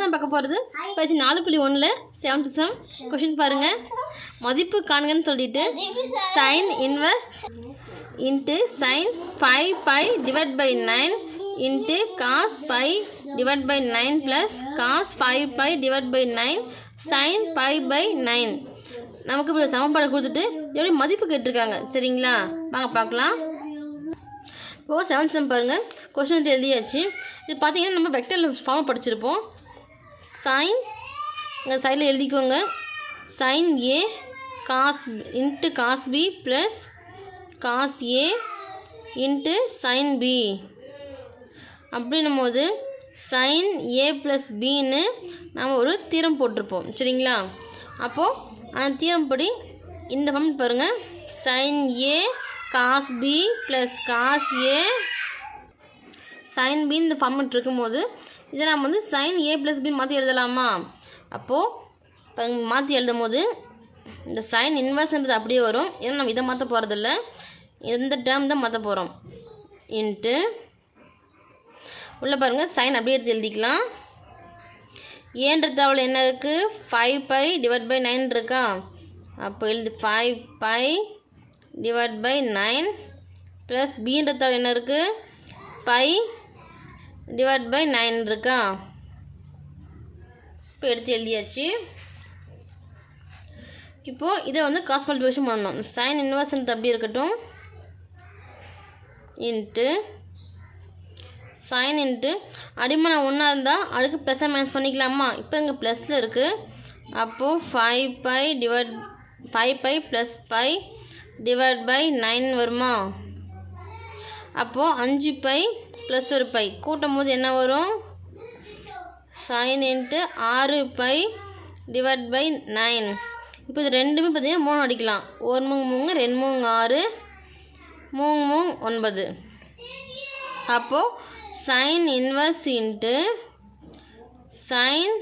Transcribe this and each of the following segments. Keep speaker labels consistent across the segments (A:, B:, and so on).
A: நான் பார்க்க போகிறது பேஜ் நாலு புள்ளி ஒன்றில் செவன்த் சம் கொஷின் பாருங்கள் மதிப்பு காண்கன்னு சொல்லிட்டு sine invest into sine five pi divide by nine into cos pi divide by nine plus cos five pi divide by nine sine five pi nine நமக்கு இப்படி சமன்பாடு கொடுத்துட்டு எப்படி மதிப்பு கேட்டிருக்காங்க சரிங்களா? வாங்க பார்க்கலாம். இப்போது செவன்த் செம் பாருங்கள் கொஸ்டின் எழுதியாச்சு. இது பார்த்தீங்கன்னா நம்ம வெக்டரில் ஃபார்ம் படிச்சிருப்போம். சைன். இங்கே சைடில் எழுதிக்கோங்க. Sine a cos into cos b plus cos a into sine b அப்படின்னும் போது சைன் ஏ ப்ளஸ் பின்னு நாம் ஒரு தீரம் போட்டிருப்போம். சரிங்களா? அப்போது அந்த தீரம் படி இந்த ஃபார்ம் பாருங்கள் sine a cos b plus cos a sine b இந்த ஃபார்மெட் இருக்கும்போது இதை நம்ம வந்து சைன் ஏ ப்ளஸ் பி மாற்றி எழுதலாமா? அப்போது இப்போ மாற்றி எழுதும் போது இந்த சைன் இன்வெர்ஸ்ன்றது அப்படியே வரும். ஏன்னா நம்ம இதை மாற்ற போகிறதில்ல இந்த டேர்ம் தான் மாற்ற போகிறோம் இன்ட்டு உள்ளே பாருங்கள் சைன் அப்படியே எடுத்து எழுதிக்கலாம். ஏன்ற அவ்வளோ என்ன இருக்குது five pi divide by nine இருக்கா? அப்போ எழுது five pi divide by nine plus பீன்றது என்ன இருக்குது பை டிவைட் பை நைன் இருக்கா? இப்போ எடுத்து எழுதியாச்சு. இப்போது இதை வந்து காஸ் மல்டிபிகேஷன் பண்ணணும். சைன் இன்வெர்ஸ்ன்றது அப்படி இருக்கட்டும். இன்ட்டு சைன் இன்ட்டு அடிமனை ஒன்றா இருந்தால் அடுக்கு ப்ளஸ்ஸாக மைனஸ் பண்ணிக்கலாமா? இப்போ இங்கே ப்ளஸில் இருக்குது அப்போது five pi divide five pi plus pi divide by nine வருமா? அப்போது அஞ்சு பை ப்ளஸ் ஒரு பை கூட்டும் போது என்ன வரும்? சைன் இன்ட்டு ஆறு பை டிவைட் பை நைன் இப்போ இது ரெண்டுமே பார்த்தீங்கன்னா மூணு அடிக்கலாம். ஒரு மூங்கு மூணு ரெண்டு மூணு ஆறு மூணு மூணு ஒன்பது. அப்போது சைன் இன்வர்ஸ் இன்ட்டு சைன்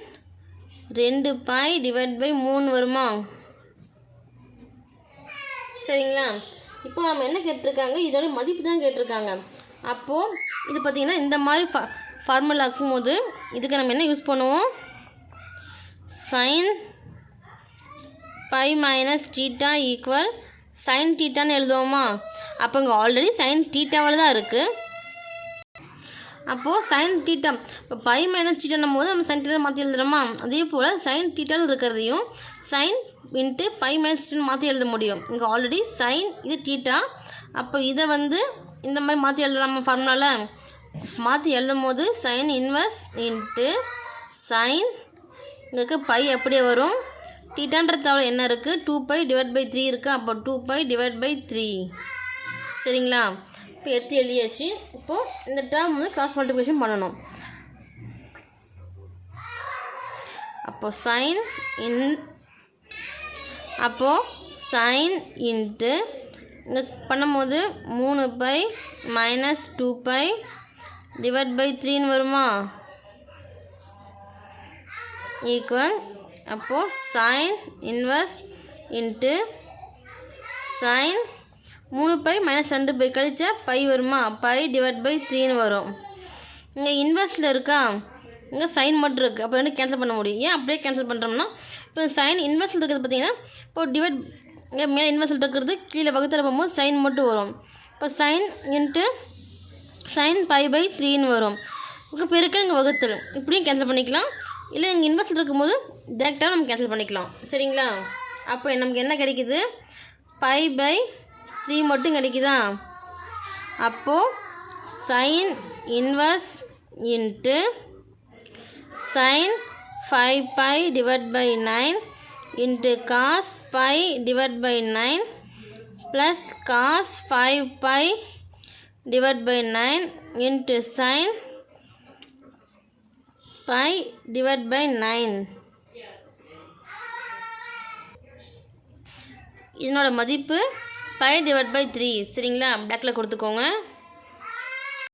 A: ரெண்டு பை டிவைட் பை மூணு வருமா? சரிங்களா? இப்போ நம்ம என்ன கேட்டிருக்காங்க? இதோட மதிப்பு தான் கேட்டிருக்காங்க. அப்போது இது பார்த்திங்கன்னா இந்த மாதிரி ஃபா ஃபார்முலா ஆக்கும்போது இதுக்கு நம்ம என்ன யூஸ் பண்ணுவோம்? Sine pi minus theta equal sine டீட்டான்னு எழுதுவோமா? அப்போ இங்கே ஆல்ரெடி சைன் டீட்டாவில் தான் இருக்குது அப்போது சைன் டீட்டா இப்போ பை மைனஸ் டீட்டானும் போது நம்ம சைன் டீட்டா மாற்றி எழுதுறோமா? அதே போல் சைன் டீட்டாவில் இருக்கிறதையும் சைன் இன்ட்டு பை மைனஸ் டீட்டான்னு மாற்றி எழுத முடியும். இங்கே ஆல்ரெடி சைன் இது டீட்டா அப்போ இதை வந்து இந்த மாதிரி மாற்றி எழுதலாமா ஃபார்முலாவில் மாற்றி எழுதும் போது சைன் இன்வெர்ஸ் இன்ட்டு சைன் இங்கே பை அப்படியே வரும். டீட்டான்ற தவிர என்ன இருக்குது two pi divide by three இருக்குது அப்போ two pi divide by three சரிங்களா? இப்போ எடுத்து எழுதியாச்சு. இப்போது இந்த டேர்ம் வந்து கிராஸ் மல்டிபிகேஷன் பண்ணணும். அப்போது சைன் இன் அப்போது சைன் இன்ட்டு இங்கே பண்ணும்போது மூணு pi minus two pi divide by த்ரீன்னு வருமா? ஈக்குவல் அப்போது சைன் இன்வர்ஸ் இன்ட்டு சைன் மூணு பை மைனஸ் ரெண்டு பை கழிச்சா பை வருமா? பை டிவைட் பை த்ரீன்னு வரும். இங்கே இன்வெஸ்ட்டில் இருக்கா? இங்கே சைன் மட்டும் இருக்குது அப்போ ரெண்டு கேன்சல் பண்ண முடியும். ஏன் அப்படியே கேன்சல் பண்ணுறோம்னா இப்போ சைன் இன்வெஸ்ட்டில் இருக்கிறது பார்த்தீங்கன்னா இப்போ டிவைட் இங்கே மேலே இன்வெர்சல் இருக்கிறது கீழே வகுத்தில் போகும்போது சைன் மட்டும் வரும். இப்போ sine into sine pi by த்ரீன்னு வரும். இப்போ பெருக்க இங்கே வகுத்தல். இப்படியும் கேன்சல் பண்ணிக்கலாம். இல்லை இங்கே இன்வெர்சல் இருக்கும்போது டேரெக்டாக நம்ம கேன்சல் பண்ணிக்கலாம். சரிங்களா? அப்போ நமக்கு என்ன கிடைக்குது? பை பை த்ரீ மட்டும் கிடைக்குதா? அப்போது sine inverse into sine five pi divide by nine into cos pi divide by nine plus cos five pi divide by nine into sine pi divide by nine இதனோட மதிப்பு by divide by three சரிங்களா? பேக்கில் கொடுத்துக்கோங்க.